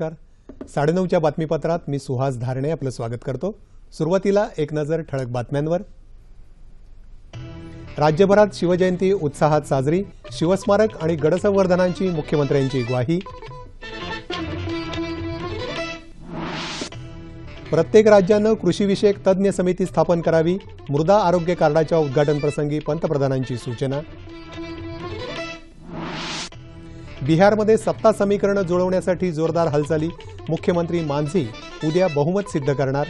नमस्कार. साडेनऊच्या बातमीपत्रात मी सुहास धारणे आपलं स्वागत करतो. सुरुवातीला एक नजर ठळक बातम्यांवर. राज्यभरात शिवजयंती उत्साहात साजरी शिवस्मारक आणि गडसंवर्धनांची मुख्यमंत्र्यांची ग्वाही. प्रत्येक राज्यानं कृषीविषयक तज्ज्ञ समिती स्थापन करावी मृदा आरोग्य कार्डाच्या उद्घाटन प्रसंगी पंतप्रधानांची सूचना. बिहारमध्ये सत्ता समीकरणं जुळवण्यासाठी जोरदार हालचाली. मुख्यमंत्री मांझी उद्या बहुमत सिद्ध करणार.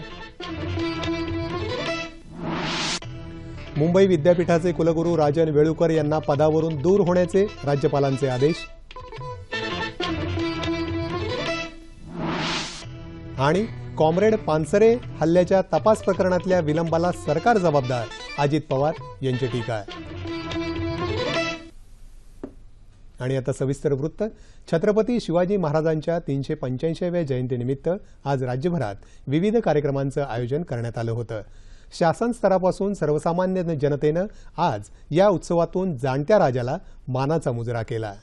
मुंबई विद्यापीठाचे कुलगुरू राजन वेळुकर यांना पदावरून दूर होण्याचे राज्यपालांचे आदेश. आणि कॉम्रेड पानसरे हल्ल्याच्या तपास प्रकरणातल्या विलंबाला सरकार जबाबदार. अजित पवार यांची टीका आणि आता सविस्तर वृत्त. छत्रपती शिवाजी महाराजांच्या तीनशे पंच्याऐंशीव्या जयंतीनिमित्त आज राज्यभरात विविध कार्यक्रमांचं आयोजन करण्यात आलं होतं. शासन स्तरापासून सर्वसामान्य जनतेनं आज या उत्सवातून जाणत्या राजाला मानाचा मुजरा केला.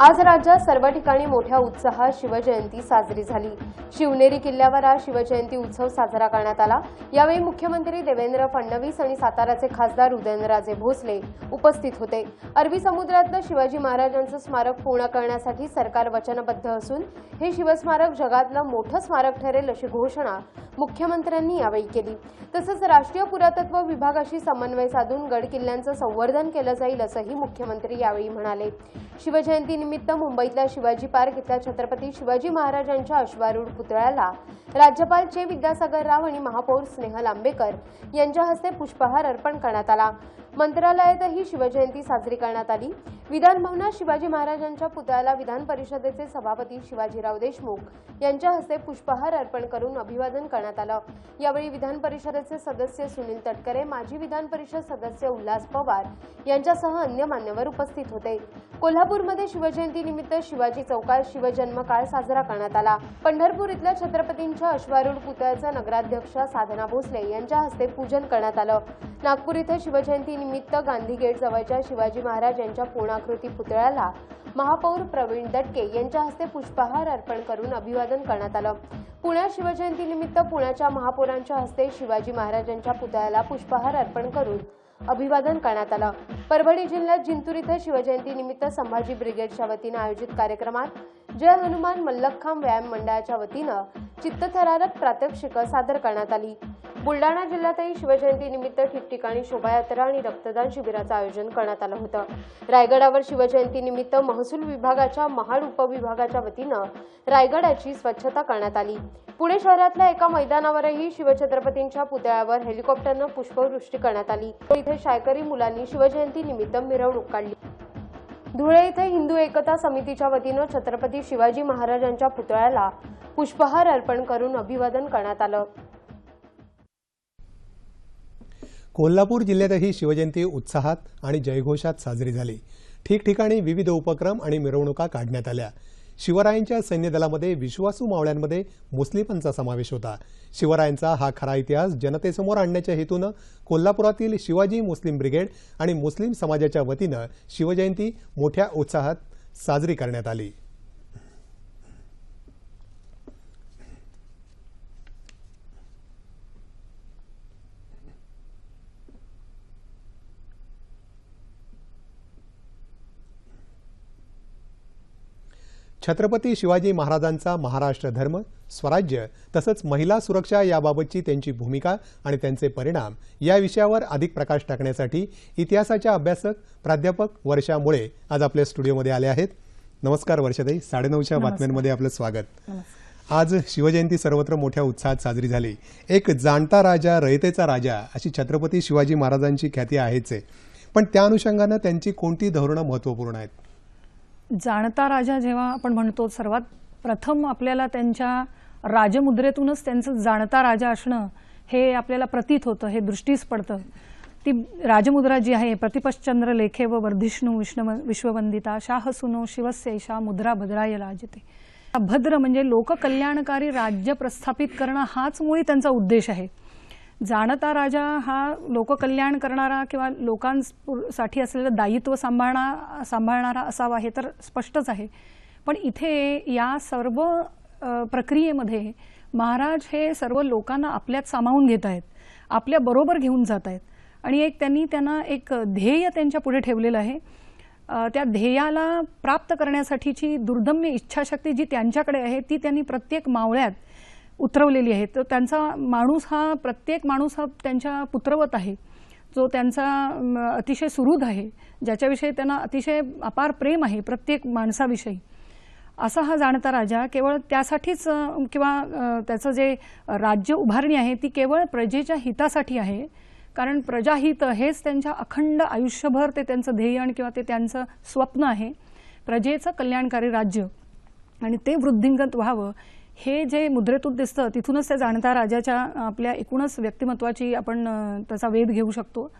आज राज्यात सर्व ठिकाणी मोठ्या उत्साहात शिवजयंती साजरी झाली. शिवनेरी किल्ल्यावर आज शिवजयंती उत्सव साजरा करण्यात आला. यावेळी मुख्यमंत्री देवेंद्र फडणवीस आणि साताराचे खासदार उदयनराजे भोसले उपस्थित होते. अरबी समुद्रातलं शिवाजी महाराजांचं स्मारक पूर्ण करण्यासाठी सरकार वचनबद्ध असून हे शिवस्मारक जगातलं मोठं स्मारक ठरेल अशी घोषणा मुख्यमंत्र्यांनी यावेळी केली. तसंच राष्ट्रीय पुरातत्व विभागाशी समन्वय साधून गड किल्ल्यांचं संवर्धन केलं जाईल असंही मुख्यमंत्री यावेळी म्हणाले. शिवजयंती निमित्त मुंबईतल्या शिवाजी पार्क इथल्या छत्रपती शिवाजी महाराजांच्या अश्वारूढ पुतळ्याला राज्यपाल चे विद्यासागर राव आणि महापौर स्नेहल आंबेकर यांच्या हस्ते पुष्पहार अर्पण करण्यात आला. मंत्रालयातही शिवजयंती साजरी करण्यात आली. विधान भवनात शिवाजी महाराजांच्या पुतळ्याला विधान परिषदेचे सभापती शिवाजीराव देशमुख यांच्या हस्ते पुष्पहार अर्पण करून अभिवादन करण्यात आलं. यावेळी विधान परिषदेचे सदस्य सुनील तटकरे माजी विधान परिषद सदस्य उल्हास पवार यांच्यासह अन्य मान्यवर उपस्थित होते. कोल्हापूरमध्ये शिवजयंतीनिमित्त शिवाजी चौकात शिवजन्म काळ साजरा करण्यात आला. पंढरपूर इथल्या छत्रपतींच्या अश्वारूढ पुतळ्याचं नगराध्यक्ष साधना भोसले यांच्या हस्ते पूजन करण्यात आलं. नागपूर इथं शिवजयंती गांधी गेट जवळच्या शिवाजी महाराज यांच्या पूर्णाकृती पुतळ्याला महापौर प्रवीण दटके यांच्या हस्ते पुष्पहार अर्पण करून अभिवादन करण्यात आलं. पुण्यात शिवजयंतीनिमित्त पुण्याच्या महापौरांच्या हस्ते शिवाजी महाराजांच्या पुतळ्याला पुष्पहार अर्पण करून अभिवादन करण्यात आलं. परभणी जिल्ह्यात जिंतूर इथं शिवजयंतीनिमित्त संभाजी ब्रिगेडच्या वतीनं आयोजित कार्यक्रमात जय हनुमान मल्लखांब व्यायाम मंडळाच्या वतीनं चित्तथरारक प्रात्यक्षिकं सादर करण्यात आली. बुलडाणा जिल्ह्यातही शिवजयंतीनिमित्त ठिकठिकाणी शोभायात्रा आणि रक्तदान शिबिराचं आयोजन करण्यात आलं होतं. रायगडावर शिवजयंतीनिमित्त महसूल विभागाच्या महाड उपविभागाच्या वतीनं रायगडाची स्वच्छता करण्यात आली. पुणे शहरातल्या एका मैदानावरही शिवछत्रपतींच्या पुतळ्यावर हेलिकॉप्टरनं पुष्पवृष्टी करण्यात आली. इथे शायकरी मुलांनी शिवजयंतीनिमित्त मिरवणूक काढली. धुळे इथे हिंदू एकता समितीच्या वतीनं छत्रपती शिवाजी महाराजांच्या पुतळ्याला पुष्पहार अर्पण करून अभिवादन करण्यात आलं. कोल्हापूर जिल्ह्यातही शिवजयंती उत्साहात आणि जयघोषात साजरी झाली. ठिकठिकाणी विविध उपक्रम आणि मिरवणुका काढण्यात आल्या. शिवरायांच्या सैन्यदलामध्ये विश्वासू मावळ्यांमध्ये मुस्लिमांचा समावेश होता. शिवरायांचा हा खरा इतिहास जनतेसमोर आणण्याच्या हेतूनं कोल्हापुरातील शिवाजी मुस्लिम ब्रिगेड आणि मुस्लिम समाजाच्या वतीनं शिवजयंती मोठ्या उत्साहात साजरी करण्यात आली. छत्रपती शिवाजी महाराजांचा महाराष्ट्र धर्म स्वराज्य तसंच महिला सुरक्षा याबाबतची त्यांची भूमिका आणि त्यांचे परिणाम या विषयावर अधिक प्रकाश टाकण्यासाठी इतिहासाच्या अभ्यासक प्राध्यापक वर्षा मुळे आज आपल्या स्टुडिओमध्ये आले आहेत. नमस्कार वर्षाताई. साडेनऊच्या बातम्यांमध्ये आपलं स्वागत. आज शिवजयंती सर्वत्र मोठ्या उत्साहात साजरी झाली. एक जाणता राजा रयतेचा राजा अशी छत्रपती शिवाजी महाराजांची ख्याती आहेच आहे. पण त्या अनुषंगानं त्यांची कोणती धोरणं महत्त्वपूर्ण आहेत? जाणता राजा जेव्हा आपण म्हणतो सर्वात प्रथम आपल्याला त्यांच्या राजमुद्रेतूनच त्यांचं जाणता राजा असणं हे आपल्याला प्रतीत होतं हे दृष्टीस पडतं. ती राजमुद्रा जी आहे प्रतिपश्चंद्र लेखे व वर्धिष्णू विष्णव विश्ववंदिता शाह सुनो शिवस्यैषा मुद्रा भद्राय राजते भद्र म्हणजे लोककल्याणकारी राज्य प्रस्थापित करणं हाच मुळी त्यांचा उद्देश आहे. जाणता राजा हा लोककल्याण करणारा किंवा लोकांसाठी असलेलं दायित्व सांभाळणा सांभाळणारा असावा हे तर स्पष्टच आहे. पण इथे या सर्व प्रक्रियेमध्ये महाराज हे सर्व लोकांना आपल्यात सामावून घेत आहेत. आपल्या बरोबर घेऊन जात आहेत. आणि एक त्यांनी त्यांना एक ध्येय त्यांच्या पुढे ठेवलेलं आहे. त्या ध्येयाला प्राप्त करण्यासाठीची दुर्दम्य इच्छाशक्ती जी त्यांच्याकडे आहे ती त्यांनी प्रत्येक मावळ्यात उतरवलेली आहे तर त्यांचा माणूस हा प्रत्येक माणूस हा त्यांच्या पुत्रवत आहे. जो त्यांचा अतिशय सुहृद आहे ज्याच्याविषयी त्यांना अतिशय अपार प्रेम आहे प्रत्येक माणसाविषयी. असा हा जाणता राजा केवळ त्यासाठीच किंवा त्याचं जे राज्य उभारणी आहे ती केवळ प्रजेच्या हितासाठी आहे. कारण प्रजाहित हेच त्यांच्या अखंड आयुष्यभर ते त्यांचं ध्येय आणि किंवा ते त्यांचं स्वप्न आहे. प्रजेचं कल्याणकारी राज्य. आणि ते वृद्धिंगत व्हावं हे जे मुद्रेतून दिसतं तिथूनच त्या जाणता राजाच्या आपल्या एकूणच व्यक्तिमत्वाची आपण त्याचा वेध घेऊ शकतो.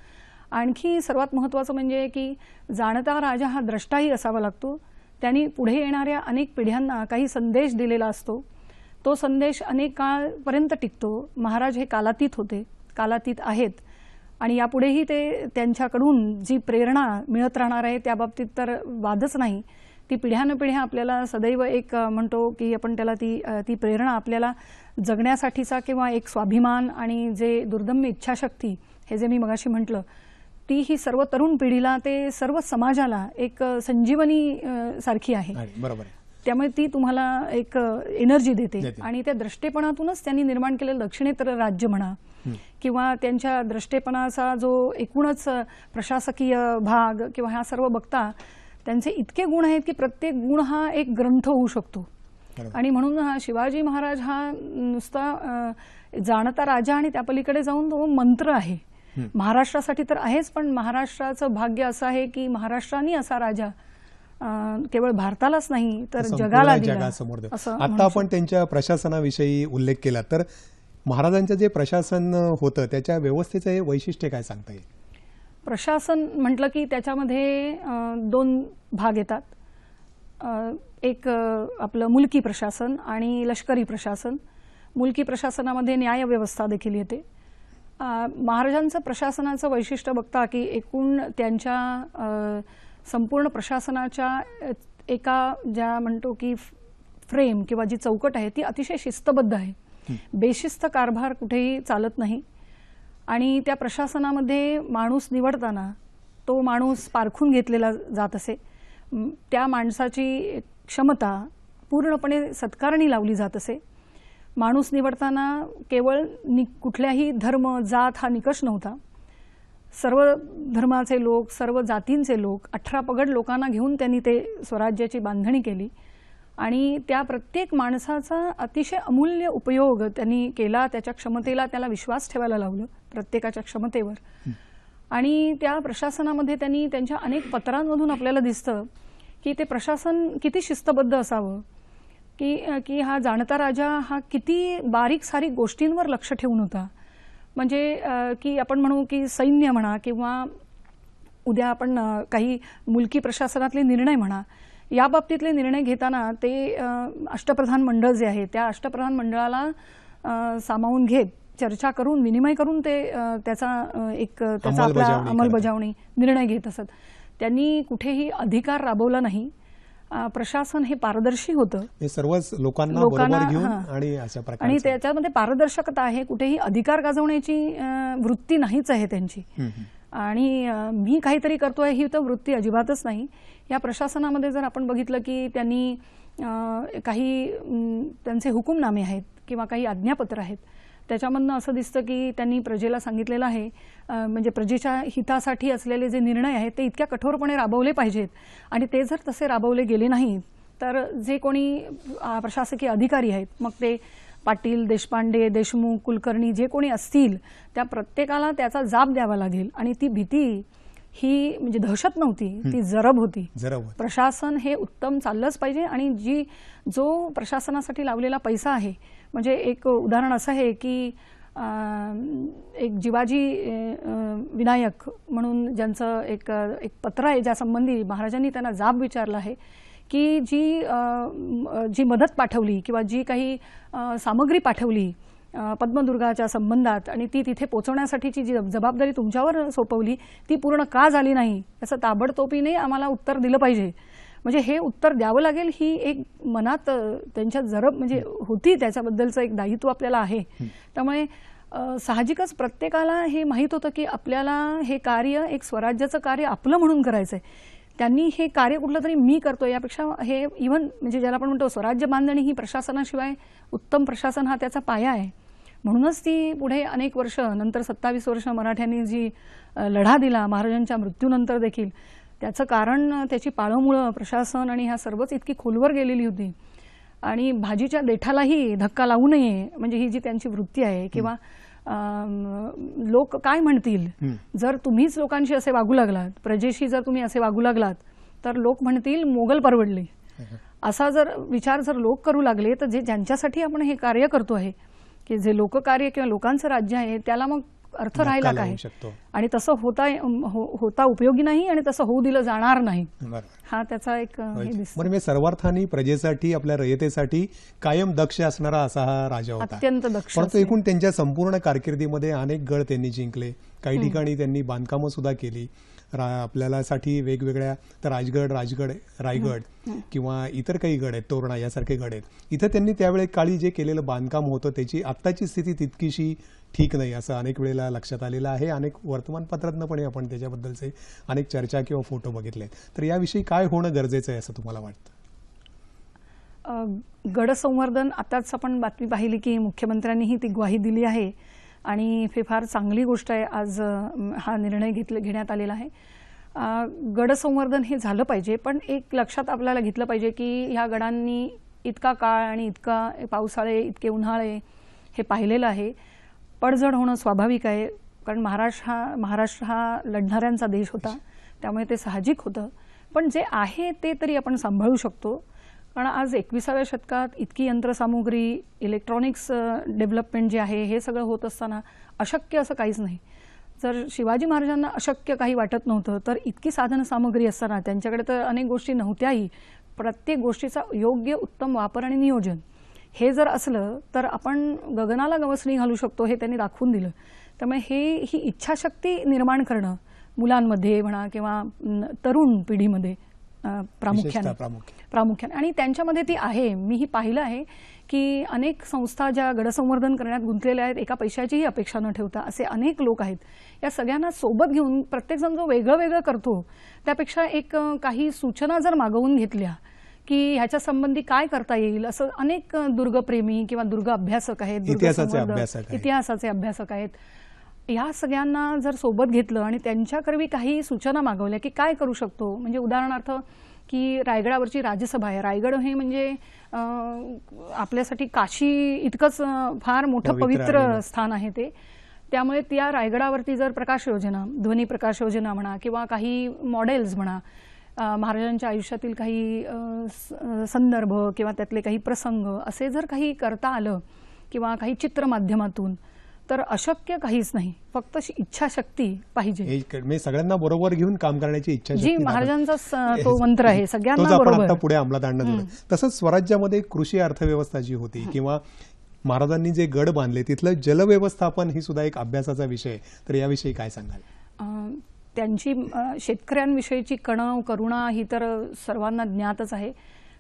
आणखी सर्वात महत्त्वाचं म्हणजे की जाणता राजा हा द्रष्टाही असावा लागतो. त्यांनी पुढे येणाऱ्या अनेक पिढ्यांना काही संदेश दिलेला असतो. तो संदेश अनेक काळपर्यंत टिकतो. महाराज हे कालातीत होते कालातीत आहेत. आणि यापुढेही ते त्यांच्याकडून जी प्रेरणा मिळत राहणार आहे त्या बाबतीत तर वादच नाही. ती पिढ्यानपिढ्या आपल्याला सदैव एक म्हणतो की आपण त्याला ती ती प्रेरणा आपल्याला जगण्यासाठीचा किंवा एक स्वाभिमान आणि जे दुर्दम्य इच्छाशक्ती हे जे मी मगाशी म्हटलं ती ही सर्व तरुण पिढीला ते सर्व समाजाला एक संजीवनी सारखी आहे. बरोबर त्यामुळे ती तुम्हाला एक एनर्जी देते. आणि त्या द्रष्टेपणातूनच त्यांनी निर्माण केलेलं दक्षिणेतर राज्य म्हणा किंवा त्यांच्या द्रष्टेपणाचा जो एकूणच प्रशासकीय भाग किंवा हा सर्व बघता त्यांचे इतके गुण आहेत की प्रत्येक गुण हा एक ग्रंथ होऊ शकतो. आणि म्हणून हा शिवाजी महाराज हा नुसता जाणता राजा आणि त्या पलीकडे जाऊन तो मंत्र आहे. महाराष्ट्रासाठी तर आहेच पण महाराष्ट्राचं भाग्य असं आहे की महाराष्ट्राने असा राजा केवळ भारतालाच नाही तर जगाला जगासमोर आता आपण त्यांच्या प्रशासनाविषयी उल्लेख केला तर महाराजांचं जे प्रशासन होतं त्याच्या व्यवस्थेचं हे वैशिष्ट्य काय सांगता येईल? प्रशासन म्हटलं की त्याच्यामध्ये दोन भाग येतात. एक आपलं मुलकी प्रशासन आणि लष्करी प्रशासन. मुलकी प्रशासनामध्ये न्यायव्यवस्था देखील येते. महाराजांचं प्रशासनाचं वैशिष्ट्य बघता की एकूण त्यांच्या संपूर्ण प्रशासनाच्या एका ज्या म्हणतो की फ्रेम किंवा जी चौकट आहे ती अतिशय शिस्तबद्ध आहे. बेशिस्त कारभार कुठेही चालत नाही. आणि त्या प्रशासनामध्ये माणूस निवडताना तो माणूस पारखून घेतलेला जात असे. त्या माणसाची क्षमता पूर्णपणे सत्कारणी लावली जात असे. माणूस निवडताना केवळ नि कुठल्याही धर्म जात हा निकष नव्हता. सर्व धर्माचे लोक सर्व जातींचे लोक अठरा पगड लोकांना घेऊन त्यांनी ते स्वराज्याची बांधणी केली. आणि त्या प्रत्येक माणसाचा अतिशय अमूल्य उपयोग त्यांनी केला त्याच्या क्षमतेला त्याला विश्वास ठेवायला लावलं प्रत्येकाच्या क्षमतेवर. आणि त्या प्रशासनामध्ये त्यांनी त्यांच्या अनेक पत्रांमधून आपल्याला दिसतं की ते प्रशासन किती शिस्तबद्ध असावं की की हा जाणता राजा हा किती बारीक सारीक गोष्टींवर लक्ष ठेवून होता. म्हणजे की आपण म्हणू की सैन्य म्हणा किंवा उद्या आपण काही मुलकी प्रशासनातले निर्णय म्हणा या बाबतीतले निर्णय घेताना ते अष्टप्रधान मंडळ जे आहे त्या अष्टप्रधान मंडळाला सामावून घेत चर्चा करून विनिमय करून ते त्याचा एक त्याचा आपला अंमलबजावणी निर्णय घेत असत. त्यांनी कुठेही अधिकार राबवला नाही. प्रशासन हे पारदर्शी होतं. सर्वच लोकांना लोकांना. आणि त्याच्यामध्ये पारदर्शकता आहे. कुठेही अधिकार गाजवण्याची वृत्ती नाहीच आहे त्यांची. आणि मी काहीतरी करतोय ही तर वृत्ती अजिबातच नाही. या प्रशासनामध्ये जर आपण बघितलं की त्यांनी काही त्यांचे हुकुमनामे आहेत किंवा काही आज्ञापत्र आहेत त्याच्यामधनं असं दिसतं की त्यांनी प्रजेला सांगितलेलं आहे म्हणजे प्रजेच्या हितासाठी असलेले जे निर्णय आहेत ते इतक्या कठोरपणे राबवले पाहिजेत. आणि ते जर तसे राबवले गेले नाहीत तर जे कोणी प्रशासकीय अधिकारी आहेत मग ते पाटील देशपांडे देशमुख कुलकर्णी जे कोणी असतील त्या प्रत्येकाला त्याचा जाब द्यावा लागेल. आणि ती भीती ही म्हणजे दहशत नव्हती ती जरब होती जरा होत. प्रशासन हे उत्तम चाललंच पाहिजे आणि जी जो प्रशासनासाठी लावलेला पैसा आहे म्हणजे एक उदाहरण असं आहे की एक जिवाजी विनायक म्हणून ज्यांचं एक एक पत्र आहे ज्यासंबंधी महाराजांनी त्यांना जाब विचारला आहे की जी जी मदत पाठवली किंवा जी काही सामग्री पाठवली पद्मदुर्गाच्या संबंधात आणि ती तिथे पोचवण्यासाठीची जी जबाबदारी तुमच्यावर सोपवली ती पूर्ण का झाली नाही? याचं ताबडतोबीने आम्हाला उत्तर दिलं पाहिजे. म्हणजे हे उत्तर द्यावं लागेल ही एक मनात त्यांच्या जरब म्हणजे होती त्याच्याबद्दलचं एक दायित्व आपल्याला आहे. त्यामुळे साहजिकच प्रत्येकाला हे माहीत होतं की आपल्याला हे कार्य एक स्वराज्याचं कार्य आपलं म्हणून करायचं आहे त्यांनी हे कार्य कुठलं तरी मी करतो यापेक्षा हे इव्हन म्हणजे ज्याला आपण म्हणतो स्वराज्य बांधणी ही प्रशासनाशिवाय उत्तम प्रशासन हा त्याचा पाया आहे. म्हणूनच ती पुढे अनेक वर्ष नंतर सत्तावीस वर्ष मराठ्यांनी जी लढा दिला महाराजांच्या मृत्यूनंतर देखील त्याचं कारण त्याची पाळंमुळं प्रशासन आणि ह्या सर्वच इतकी खोलवर गेलेली होती. आणि भाजीच्या देठालाही धक्का लावू नये म्हणजे ही जी त्यांची वृत्ती आहे किंवा लोक काय म्हणतील? जर तुम्हीच लोकांशी असे वागू लागलात प्रजेशी जर तुम्ही असे वागू लागलात तर लोक म्हणतील मोगल परवडले. असा जर विचार जर लोक करू लागले तर जे ज्यांच्यासाठी आपण हे कार्य करतो आहे की जे लोककार्य किंवा लोकांचं राज्य आहे त्याला मग अर्थ राहिला काय? शकतो. आणि तसं होता हो- होता उपयोगी नाही आणि तसं होऊ दिलं जाणार नाही. हा त्याचा एक अ, हे दिसतो. बरं मी सर्वार्थानी प्रजेसाठी आपल्या रयतेसाठी कायम दक्ष असणारा असा हा राजा होता. अत्यंत दक्ष परंतु. एकूण त्यांच्या संपूर्ण कारकिर्दीमध्ये अनेक गड त्यांनी जिंकले. काही ठिकाणी त्यांनी बांधकामं सुद्धा केली. रा आपल्याला साठी वेगवेगळ्या तर राजगड राजगड रायगड किंवा इतर काही गड आहेत तोरणा यासारखे गड आहेत. इथं त्यांनी त्यावेळी काळी जे केलेलं बांधकाम होतं त्याची आत्ताची स्थिती तितकीशी ठीक नाही असं अनेक वेळेला लक्षात आलेलं आहे. अनेक वर्तमानपत्रातनं पण आपण त्याच्याबद्दलचे अनेक चर्चा किंवा फोटो बघितले. तर याविषयी काय होणं गरजेचं आहे असं तुम्हाला वाटतं? गडसंवर्धन आताच आपण बातमी पाहिली की मुख्यमंत्र्यांनीही ती ग्वाही दिली आहे. आणि हे फार चांगली गोष्ट आहे. आज हा निर्णय घेतले घेण्यात आलेला आहे. गडसंवर्धन हे झालं पाहिजे पण एक लक्षात आपल्याला घेतलं पाहिजे की ह्या गडांनी इतका काळ आणि इतका पावसाळे इतके उन्हाळे हे पाहिलेलं आहे. पडझड होणं स्वाभाविक आहे. कारण महाराष्ट्र हा महाराष्ट्र हा लढणाऱ्यांचा देश होता. त्यामुळे ते साहजिक होतं. पण जे आहे ते तरी आपण सांभाळू शकतो. कारण आज एकविसाव्या शतकात इतकी यंत्रसामुग्री इलेक्ट्रॉनिक्स डेव्हलपमेंट जे आहे हे सगळं होत असताना अशक्य असं काहीच नाही. जर शिवाजी महाराजांना अशक्य काही वाटत नव्हतं तर इतकी साधन सामग्री असताना त्यांच्याकडे तर अनेक गोष्टी नव्हत्याही. प्रत्येक गोष्टीचा योग्य उत्तम वापर आणि नियोजन. हे जर असलं तर आपण गगनाला गवसणी घालू शकतो हे त्यांनी दाखवून दिलं. त्यामुळे हे ही इच्छाशक्ती निर्माण करणं मुलांमध्ये म्हणा किंवा तरुण पिढीमध्ये प्रामुख्याने. प्रामुख्याने. आणि त्यांच्यामध्ये ती आहे. मीही पाहिलं आहे की अनेक संस्था ज्या गडसंवर्धन करण्यात गुंतलेल्या आहेत एका पैशाचीही अपेक्षा न ठेवता असे अनेक लोक आहेत. या सगळ्यांना सोबत घेऊन प्रत्येकजण जो वेगळं वेगळं करतो त्यापेक्षा एक काही सूचना जर मागवून घेतल्या की ह्याच्या संबंधी काय करता येईल? असं अनेक दुर्गप्रेमी किंवा दुर्ग अभ्यासक आहेत. इतिहासाचे अभ्यासक आहेत. या सगळ्यांना जर सोबत घेतलं आणि त्यांच्याकरवी काही सूचना मागवल्या की काय करू शकतो? म्हणजे उदाहरणार्थ की रायगडावरची राजसभा आहे. रायगड हे म्हणजे आपल्यासाठी काशी इतकंच फार मोठं पवित्र स्थान आहे ते. त्यामुळे त्या रायगडावरती जर प्रकाश योजना ध्वनी प्रकाश योजना म्हणा किंवा काही मॉडेल्स म्हणा महाराजांच्या आयुष्यातील काही संदर्भ किंवा त्यातले काही प्रसंग असे जर काही करता आलं किंवा काही चित्र माध्यमातून तर अशक्य काहीच नाही. फक्त इच्छाशक्ती पाहिजे. सगळ्यांना बरोबर घेऊन काम करण्याची इच्छा जी महाराजांचा तो मंत्र आहे सगळ्यांना बरोबर. पुढे अंमलात आणणं. तसंच स्वराज्यामध्ये कृषी अर्थव्यवस्था जी होती किंवा महाराजांनी जे गड बांधले तिथलं जलव्यवस्थापन ही सुद्धा एक अभ्यासाचा विषय. तर याविषयी काय सांगाल? त्यांची शेतकऱ्यांविषयीची कणव करुणा ही तर सर्वांना ज्ञातच आहे.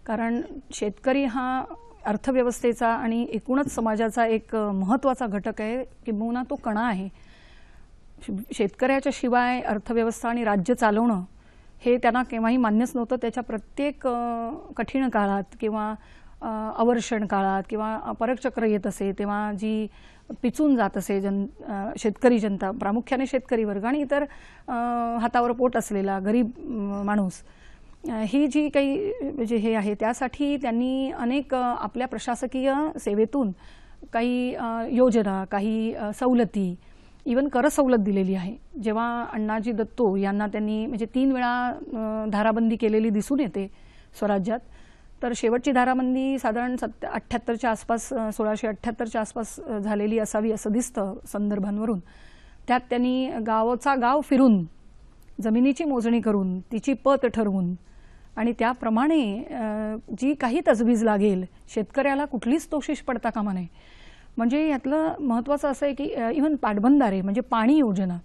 कारण शेतकरी हा अर्थव्यवस्थेचा आणि एकूणच समाजाचा एक महत्त्वाचा घटक आहे किंबहुना तो कणा आहे. शेतकऱ्याच्या शिवाय अर्थव्यवस्था आणि राज्य चालवणं हे त्यांना केव्हाही मान्यच नव्हतं. त्याच्या प्रत्येक कठीण काळात किंवा अवर्षण काळात किंवा परकचक्र येत असे तेव्हा जी पिचून जात असे जन शेतकरी जनता प्रामुख्याने शेतकरी वर्ग आणि इतर हातावर पोट असलेला गरीब माणूस. ही जी काही म्हणजे हे आहे त्यासाठी त्यांनी अनेक आपल्या प्रशासकीय सेवेतून काही योजना काही सवलती इवन कर सवलत दिलेली आहे. जेव्हा अण्णाजी दत्तो यांना त्यांनी म्हणजे तीन वेळा धाराबंदी केलेली दिसून येते स्वराज्यात तर शेवटची धाराबंदी साधारण सत्य अठ्ठ्याहत्तरच्या आसपास सोळाशे अठ्ठ्याहत्तरच्या आसपास झालेली असावी असं दिसतं संदर्भांवरून. त्यात त्यांनी गावचा गाव फिरून जमिनीची मोजणी करून तिची पत ठरवून आणि त्याप्रमाणे जी काही तजवीज लागेल शेतकऱ्याला कुठलीच तोशिष पडता कामा नये. म्हणजे यातलं महत्त्वाचं असं आहे की इव्हन पाटबंधारे म्हणजे पाणी योजना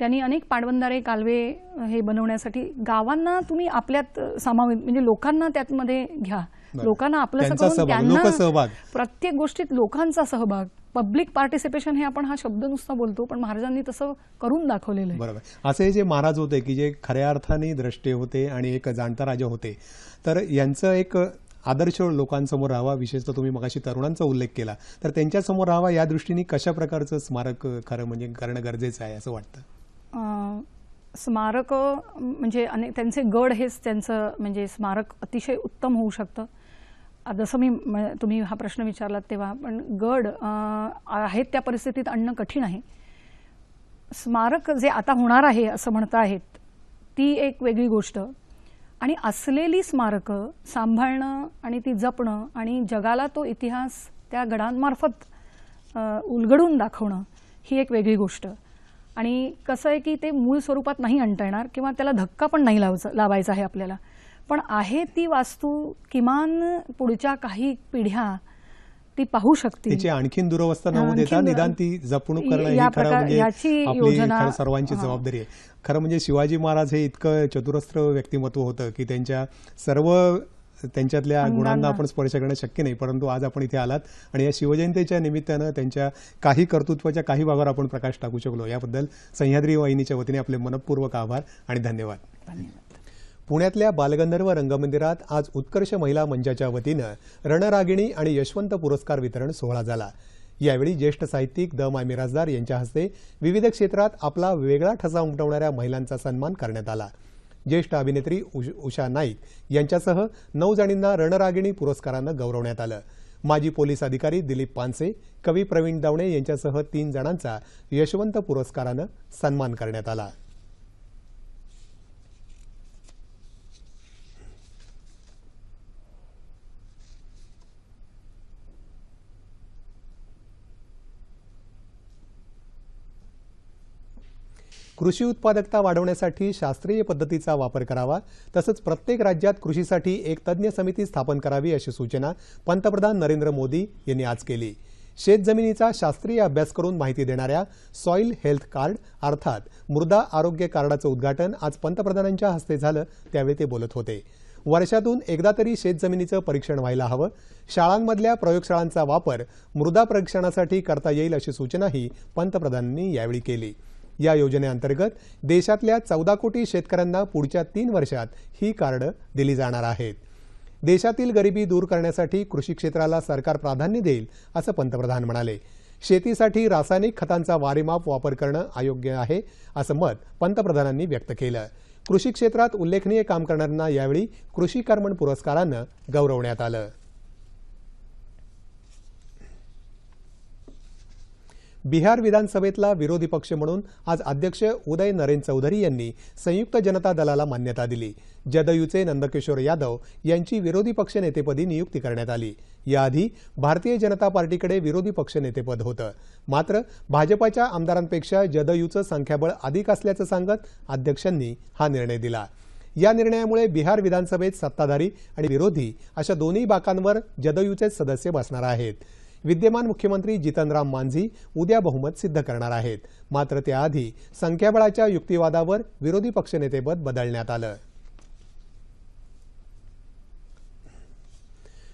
त्यांनी अनेक पाटबंधारे कालवे हे बनवण्यासाठी गावांना तुम्ही आपल्यात सामावित म्हणजे लोकांना त्यातमध्ये घ्या. लोकांना आपलं सहभाग. प्रत्येक गोष्टीत लोकांचा सहभाग. पब्लिक पार्टिसिपेशन हे आपण हा शब्द नुसता बोलतो पण महाराजांनी तसं करून दाखवलेलं आहे. बरोबर. असे जे महाराज होते की जे खऱ्या अर्थाने द्रष्टे होते आणि एक जाणता राजा होते तर यांचं एक आदर्श लोकांसमोर राहावा विशेषतः तुम्ही मगाशी तरुणांचा उल्लेख केला. तर त्यांच्यासमोर राहावा या दृष्टीने कशा प्रकारचं स्मारक खरं म्हणजे करणं गरजेचं आहे असं वाटतं? स्मारक म्हणजे अनेक त्यांचे गड हेच त्यांचं म्हणजे स्मारक अतिशय उत्तम होऊ शकतं. जसं मी म- तुम्ही हा प्रश्न विचारलात तेव्हा पण गड आहेत त्या परिस्थितीत आणणं कठीण आहे. स्मारक जे आता होणार आहे असं म्हणत आहेत ती एक वेगळी गोष्ट. आणि असलेली स्मारकं सांभाळणं आणि ती जपणं आणि जगाला तो इतिहास त्या गडांमार्फत उलगडून दाखवणं ही एक वेगळी गोष्ट. आणि कसं आहे की ते मूळ स्वरूपात नाही आणता येणार किंवा त्याला धक्का पण नाही लावायचा लावायचा आहे आपल्याला. पण आहे ती वास्तू किमान पुढच्या काही पिढ्या ती पाहू शकतील. तिची आणखीन दुरवस्था न देता निदान ती जपणूक करणं ही खरं म्हणजे याची आपली योजना- खरं सर्वांची. जबाबदारी आहे. खरं म्हणजे शिवाजी महाराज हे इतकं चतुरस्त्र व्यक्तिमत्व होतं की त्यांच्या सर्व त्यांच्यातल्या. गुणांना आपण स्पर्श करणं शक्य नाही परंतु आज आपण इथे आलात आणि या शिवजयंतीच्या निमित्तानं त्यांच्या काही कर्तृत्वाच्या काही भागावर आपण प्रकाश टाकू शकलो. याबद्दल सह्याद्री वाहिनीच्या वतीने आपले मनपूर्वक आभार आणि धन्यवाद. धन्यवाद. पुण्यातल्या बालगंधर्व रंगमंदिरात आज उत्कर्ष महिला मंचाच्या वतीनं रणरागिणी आणि यशवंत पुरस्कार वितरण सोहळा झाला. यावेळी ज्येष्ठ साहित्यिक द मा मिराजदार यांच्या हस्ते विविध क्षेत्रात आपला वेगळा ठसा उमटवणाऱ्या महिलांचा सन्मान करण्यात आला. ज्येष्ठ अभिनेत्री उषा नाईक यांच्यासह नऊ जणींना रणरागिणी पुरस्कारानं गौरवण्यात आलं. माजी पोलीस अधिकारी दिलीप पानसे कवी प्रवीण दावणे यांच्यासह तीन जणांचा यशवंत पुरस्कारानं सन्मान करण्यात आला. कृषी उत्पादकता वाढवण्यासाठी शास्त्रीय पद्धतीचा वापर करावा तसंच प्रत्येक राज्यात कृषीसाठी एक तज्ज्ञ समिती स्थापन करावी अशी सूचना पंतप्रधान नरेंद्र मोदी यांनी आज केली. शेतजमिनीचा शास्त्रीय अभ्यास करून माहिती देणाऱ्या सॉईल हेल्थ कार्ड अर्थात मृदा आरोग्य कार्डाचं उद्घाटन आज पंतप्रधानांच्या हस्ते झालं त्यावेळी ते बोलत होते. वर्षातून एकदा तरी शेतजमिनीचं परीक्षण व्हायला हवं. शाळांमधल्या प्रयोगशाळांचा वापर मृदा परीक्षणासाठी करता येईल अशी सूचनाही पंतप्रधानांनी यावेळी केली. या योजनेअंतर्गत देशातल्या चौदा कोटी शेतकऱ्यांना पुढच्या तीन वर्षात ही कार्ड दिली जाणार आहेत. देशातील गरिबी दूर करण्यासाठी कृषी क्षेत्राला सरकार प्राधान्य देईल असं पंतप्रधान म्हणाले. शेतीसाठी रासायनिक खतांचा वारेमाप वापर करणं अयोग्य आहे असं मत पंतप्रधानांनी व्यक्त केलं. कृषी क्षेत्रात उल्लेखनीय काम करणाऱ्यांना यावेळी कृषी कर्मण पुरस्कारानं गौरवण्यात आलं. बिहार विधानसभेतला विरोधी पक्ष म्हणून आज अध्यक्ष उदय नरेन चौधरी यांनी संयुक्त जनता दलाला मान्यता दिली. जदयूचे नंदकिशोर यादव यांची विरोधी पक्ष नेतेपदी नियुक्ती करण्यात आली. याआधी भारतीय जनता पार्टीकडे विरोधी पक्ष नेतेपद होतं. मात्र भाजपाच्या आमदारांपेक्षा जदयूचं संख्याबळ अधिक असल्याचं सांगत अध्यक्षांनी हा निर्णय दिला. या निर्णयामुळे बिहार विधानसभेत सत्ताधारी आणि विरोधी अशा दोन्ही बाकांवर जदयूचे सदस्य बसणार आहेत. विद्यमान मुख्यमंत्री जितनराम मांझी उद्या बहुमत सिद्ध करणार आहेत. मात्र त्याआधी संख्याबळाच्या युक्तिवादावर विरोधी पक्षनेतेपद बदलण्यात आलं.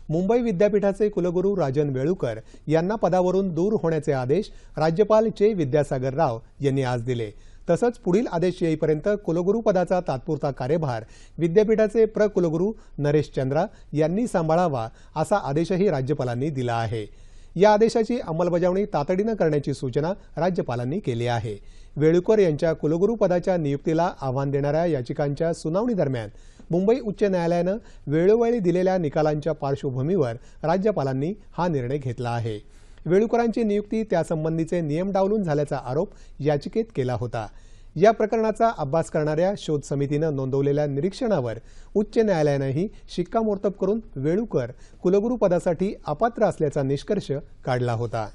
मुंबई विद्यापीठाचे कुलगुरू राजन वेळुकर यांना पदावरून दूर होण्याचे आदेश राज्यपाल चे विद्यासागर राव यांनी आज दिले. तसंच पुढील आदेश येईपर्यंत कुलगुरू पदाचा तात्पुरता कार्यभार विद्यापीठाचे प्रकुलगुरू नरेश चंद्रा यांनी सांभाळावा असा आदेशही राज्यपालांनी दिला आहे. या आदेशाची अंमलबजावणी तातडीनं करण्याची सूचना राज्यपालांनी केली आहे. वेळुकर यांच्या कुलगुरू पदाच्या नियुक्तीला आव्हान देणाऱ्या याचिकांच्या सुनावणी दरम्यान मुंबई उच्च न्यायालयानं वेळोवेळी दिलेल्या निकालांच्या पार्श्वभूमीवर राज्यपालांनी हा निर्णय घेतला आहे. वेळुकरांची नियुक्ती त्यासंबंधीचे नियम डावलून झाल्याचा आरोप याचिकेत केला होता. या प्रकरणाचा अभ्यास करणाऱ्या शोध समितीनं नोंदवलेल्या निरीक्षणावर उच्च न्यायालयानंही शिक्कामोर्तब करून वेळुकर कुलगुरू पदासाठी अपात्र असल्याचा निष्कर्ष काढला होता.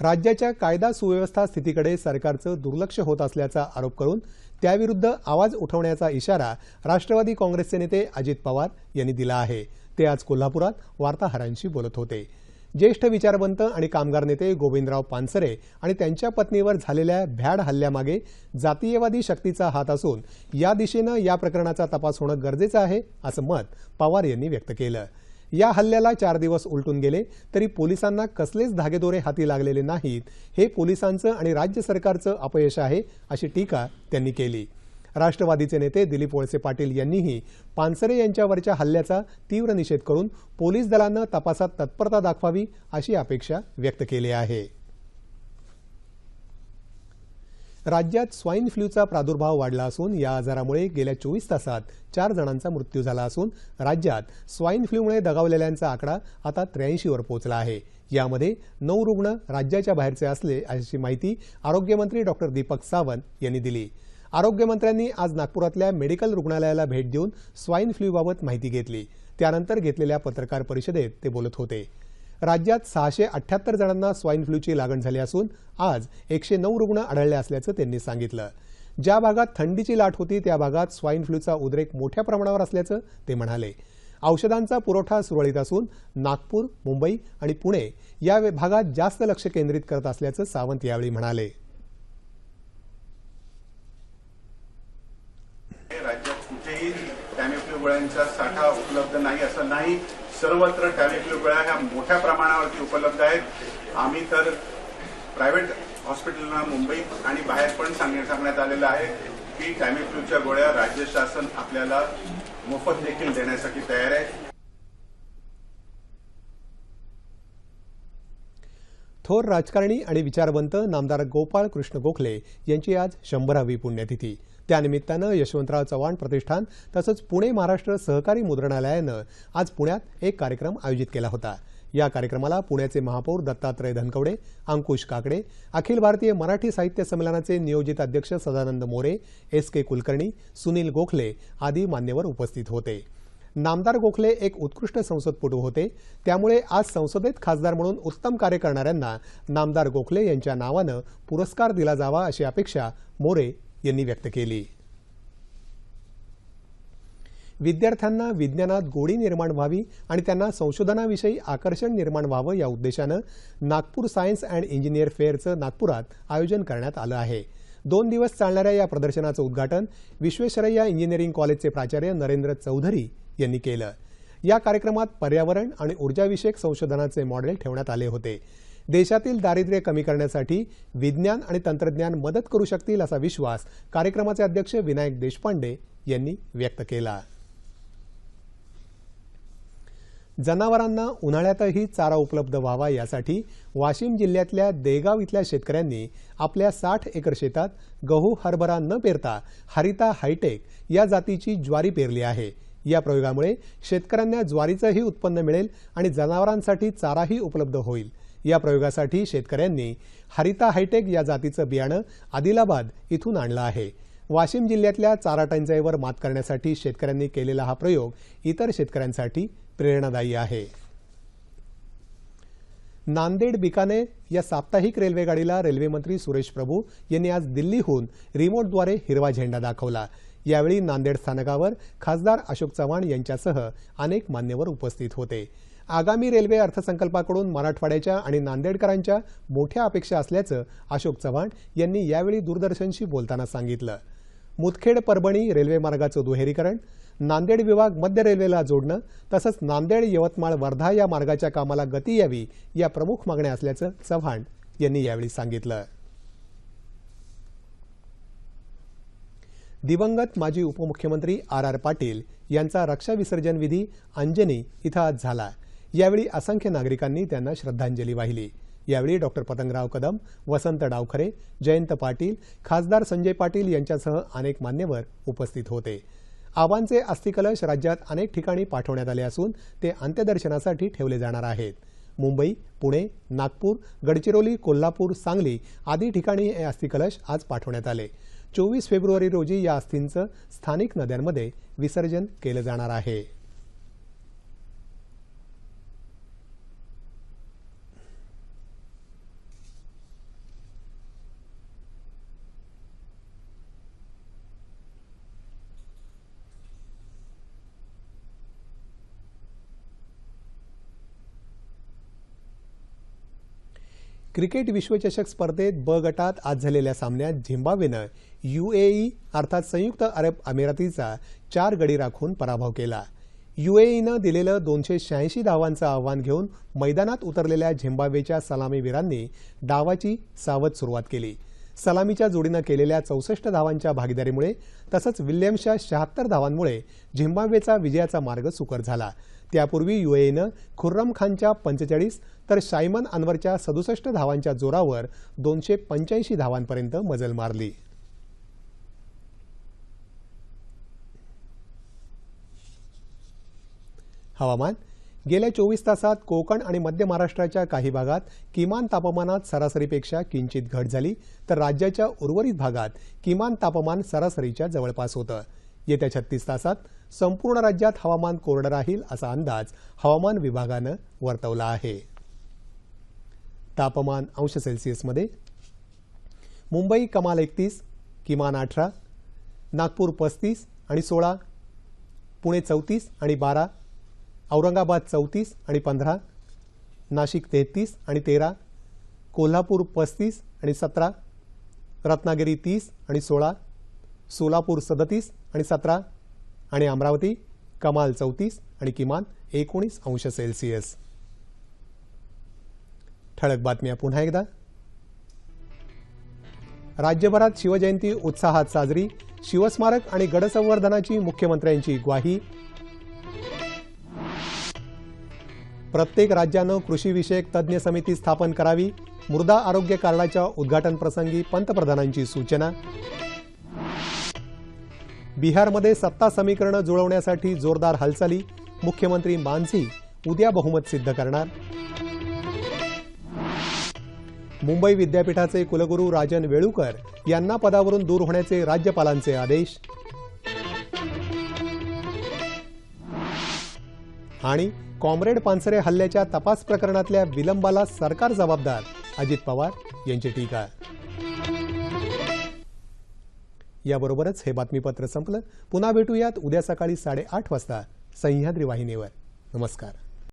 राज्याच्या कायदा सुव्यवस्था स्थितीकडे सरकारचं दुर्लक्ष होत असल्याचा आरोप करून त्याविरुद्ध आवाज उठवण्याचा इशारा राष्ट्रवादी काँग्रेसचे नेते अजित पवार यांनी दिला आहे. ते आज कोल्हापुरात वार्ताहरांशी बोलत होते. ज्येष्ठ विचारवंत आणि कामगार नेते गोविंदराव पानसरे आणि त्यांच्या पत्नीवर झालेल्या भ्याड हल्ल्यामागे जातीयवादी शक्तीचा हात असून या दिशेनं या प्रकरणाचा तपास होणं गरजेचं आहे असं मत पवार यांनी व्यक्त केलं. या हल्ल्याला चार दिवस उलटून गेले तरी पोलिसांना कसलेच धागेदोरे हाती लागलेले नाहीत. हे पोलिसांचं आणि राज्य सरकारचं अपयश आहे अशी टीका त्यांनी केली. राष्ट्रवादीचे नेते दिलीप वळसे पाटील यांनीही पानसरे यांच्यावरच्या हल्ल्याचा तीव्र निषेध करून पोलीस दलानं तपासात तत्परता दाखवावी अशी अपेक्षा व्यक्त केली आहे. राज्यात स्वाईन फ्लूचा प्रादुर्भाव वाढला असून या आजारामुळे गेल्या चोवीस तासात चार जणांचा मृत्यू झाला असून राज्यात स्वाईन फ्लूमुळे दगावलेल्यांचा आकडा आता त्र्याऐंशीवर पोहोचला आहे. यामध्ये नऊ रुग्ण राज्याच्या बाहेरचे असले अशी माहिती आरोग्यमंत्री डॉक्टर दीपक सावंत यांनी दिली. आरोग्यमंत्र्यांनी आज नागपुरातल्या मेडिकल रुग्णालयाला भेट देऊन स्वाईन फ्लूबाबत माहिती घेतली. त्यानंतर घेतलेल्या पत्रकार परिषदेत ते बोलत होते. राज्यात सहाशे अठ्ठ्याहत्तर जणांना स्वाईन फ्लूची लागण झाली असून आज एकशे नऊ रुग्ण आढळले असल्याचं त्यांनी सांगितलं. ज्या भागात थंडीची लाट होती त्या भागात स्वाईन फ्लूचा उद्रेक मोठ्या प्रमाणावर असल्याचं ते म्हणाले. औषधांचा पुरवठा सुरळीत असून नागपूर मुंबई आणि पुणे या भागात जास्त लक्ष केंद्रित करत असल्याचं सावंत यावेळी म्हणाले राज्यात कुठेही टॅमिफ्लू गोळ्यांचा साठा उपलब्ध नाही असं नाही. सर्वत्र टॅमिफ्लू गोळ्या ह्या मोठ्या प्रमाणावरती उपलब्ध आहेत. आम्ही तर प्रायव्हेट हॉस्पिटलना मुंबईत आणि बाहेर पण सांगण्यात आलेलं आहे की टॅमिफ्लूच्या गोळ्या राज्य शासन आपल्याला मोफत देखील देण्यासाठी तयार आहे. थोर राजकारणी आणि विचारवंत नामदार गोपाळ कृष्ण गोखले यांची आज शंभरावी पुण्यतिथी. त्यानिमित्तानं यशवंतराव चव्हाण प्रतिष्ठान तसंच पुणे महाराष्ट्र सहकारी मुद्रणालयानं आज पुण्यात एक कार्यक्रम आयोजित केला होता. या कार्यक्रमाला पुण्याचे महापौर दत्तात्रय धनकवडे अंकुश काकडे अखिल भारतीय मराठी साहित्य संमेलनाचे नियोजित अध्यक्ष सदानंद मोरे एस के कुलकर्णी सुनील गोखले आदी मान्यवर उपस्थित होते. नामदार गोखले एक उत्कृष्ट संसदपटू होते. त्यामुळे आज संसदेत खासदार म्हणून उत्तम कार्य करणाऱ्यांना नामदार गोखले यांच्या नावानं पुरस्कार दिला जावा अशी अपेक्षा मोरे यांनी व्यक्त केली. विद्यार्थ्यांना विज्ञानात गोडी निर्माण व्हावी आणि त्यांना संशोधनाविषयी आकर्षण निर्माण व्हावं या उद्देशानं नागपूर सायन्स अँड इंजिनियर फेअरचं नागपुरात आयोजन करण्यात आलं आहे. दोन दिवस चालणाऱ्या या प्रदर्शनाचं उद्घाटन विश्वेश्वरय्या इंजिनिअरिंग कॉलेजचे प्राचार्य नरेंद्र चौधरी यांनी केलं. या कार्यक्रमात पर्यावरण आणि ऊर्जाविषयक संशोधनाचे मॉडेल ठेवण्यात आले होते. देशातील दारिद्र्य कमी करण्यासाठी विज्ञान आणि तंत्रज्ञान मदत करू शकतील असा विश्वास कार्यक्रमाचे अध्यक्ष विनायक देशपांडे यांनी व्यक्त केला. जनावरांना उन्हाळ्यातही चारा उपलब्ध व्हावा यासाठी वाशिम जिल्ह्यातल्या देगाव इथल्या शेतकऱ्यांनी आपल्या साठ एकर शेतात गहू हरभरा न पेरता हरिता हायटेक या जातीची ज्वारी पेरली आहे. या प्रयोगामुळे शेतकऱ्यांना ज्वारीचंही उत्पन्न मिळेल आणि जनावरांसाठी चाराही उपलब्ध होईल. या प्रयोगासाठी शेतकऱ्यांनी हरिता हायटेक या जातीचं बियाणं आदिलाबाद इथून आणलं आहे. वाशिम जिल्ह्यातल्या चारा टंचाईवर मात करण्यासाठी शेतकऱ्यांनी केलेला हा प्रयोग इतर शेतकऱ्यांसाठी प्रेरणादायी आहे. नांदेड बिकाने या साप्ताहिक रेल्वेगाडीला रेल्वेमंत्री सुरेश प्रभू यांनी आज दिल्लीहून रिमोटद्वारे हिरवा झेंडा दाखवला. यावेळी नांदेड स्थानकावर खासदार अशोक चव्हाण यांच्यासह अनेक मान्यवर उपस्थित होते. आगामी रेल्वे अर्थसंकल्पाकडून मराठवाड्याच्या आणि नांदेडकरांच्या मोठ्या अपेक्षा असल्याचं अशोक चव्हाण यांनी यावेळी दूरदर्शनशी बोलताना सांगितलं. मुदखेड परभणी रेल्वे मार्गाचं दुहेरीकरण नांदेड विभाग मध्य रेल्वेला जोडणं तसंच नांदेड यवतमाळ वर्धा या मार्गाच्या कामाला गती यावी या प्रमुख मागण्या असल्याचं चव्हाण यांनी यावेळी सांगितलं. दिवंगत माजी उपमुख्यमंत्री आर आर पाटील यांचा रक्षा विसर्जन विधी अंजनी इथं आज झाला. यावेळी असंख्य नागरिकांनी त्यांना श्रद्धांजली वाहिली. यावेळी डॉक्टर पतंगराव कदम वसंत डावखरे जयंत पाटील खासदार संजय पाटील यांच्यासह अनेक मान्यवर उपस्थित होते. आबांचे अस्थिकलश राज्यात अनेक ठिकाणी पाठवण्यात आले असून ते अंत्यदर्शनासाठी ठेवले जाणार आहेत. मुंबई पुणे नागपूर गडचिरोली कोल्हापूर सांगली आदी ठिकाणी हे अस्थिकलश आज पाठवण्यात आले. चोवीस फेब्रुवारी रोजी या अस्थींचं स्थानिक नद्यांमध्ये विसर्जन केलं जाणार आहे. क्रिकेट विश्वचषक स्पर्धेत ब गटात आज झालेल्या सामन्यात झिम्बाब्वेनं युएई अर्थात संयुक्त अरब अमिरातीचा चार गडी राखून पराभव केला. युएईनं दिलेलं दोनशे शहाऐंशी धावांचं आव्हान घेऊन मैदानात उतरलेल्या झिम्बाब्वेच्या सलामीवीरांनी डावाची सावध सुरुवात केली. सलामीच्या जोडीनं केलेल्या चौसष्ट धावांच्या भागीदारीमुळे तसंच विल्यम्सच्या शहात्तर धावांमुळे झिम्बाब्वेचा विजयाचा मार्ग सुकर झाला. त्यापूर्वी युएईनं खुर्रम खानच्या पंचेचाळीस तर शायमन अनवरच्या सदुसष्ट धावांच्या जोरावर दोनशे पंच्याऐंशी धावांपर्यंत मजल मारली. हवामान गेल्या चोवीस तासात कोकण आणि मध्य महाराष्ट्राच्या काही भागात किमान तापमानात सरासरीपेक्षा किंचित घट झाली तर राज्याच्या उर्वरित भागात किमान तापमान सरासरीच्या जवळपास होतं. येत्या छत्तीस तासात संपूर्ण राज्यात हवामान कोरडं राहील असा अंदाज हवामान विभागानं वर्तवला आहे. तापमान अंश सेल्सिअसमध्ये मुंबई कमाल एकतीस किमान अठरा नागपूर पस्तीस आणि सोळा पुणे चौतीस आणि बारा औरंगाबाद चौतीस आणि पंधरा नाशिक तेहतीस आणि तेरा कोल्हापूर पस्तीस आणि सतरा रत्नागिरी तीस आणि सोळा सोलापूर सदतीस आणि सतरा आणि अमरावती कमाल चौतीस आणि किमान एकोणीस अंश सेल्सिअस ठळक बातम्या. पुन्हा एकदा. राज्यभरात शिवजयंती उत्साहात साजरी शिवस्मारक आणि गडसंवर्धनाची मुख्यमंत्र्यांची ग्वाही. प्रत्येक राज्यानं कृषीविषयक तज्ज्ञ समिती स्थापन करावी मृदा आरोग्य कार्डाच्या उद्घाटन प्रसंगी पंतप्रधानांची सूचना. बिहारमध्ये सत्ता समीकरणं जुळवण्यासाठी जोरदार हालचाली मुख्यमंत्री मांझी उद्या बहुमत सिद्ध करणार. मुंबई विद्यापीठाचे कुलगुरू राजन वेळुकर यांना पदावरून दूर होण्याचे राज्यपालांचे आदेश. आणि कॉम्रेड पानसरे हल्ल्याच्या तपास प्रकरणातल्या विलंबाला सरकार जबाबदार. अजित पवार यांची टीका. याबरोबरच हे बातमीपत्र संपलं. पुन्हा भेटूयात उद्या सकाळी साडेआठ वाजता. सह्याद्री वाहिनीवर. नमस्कार.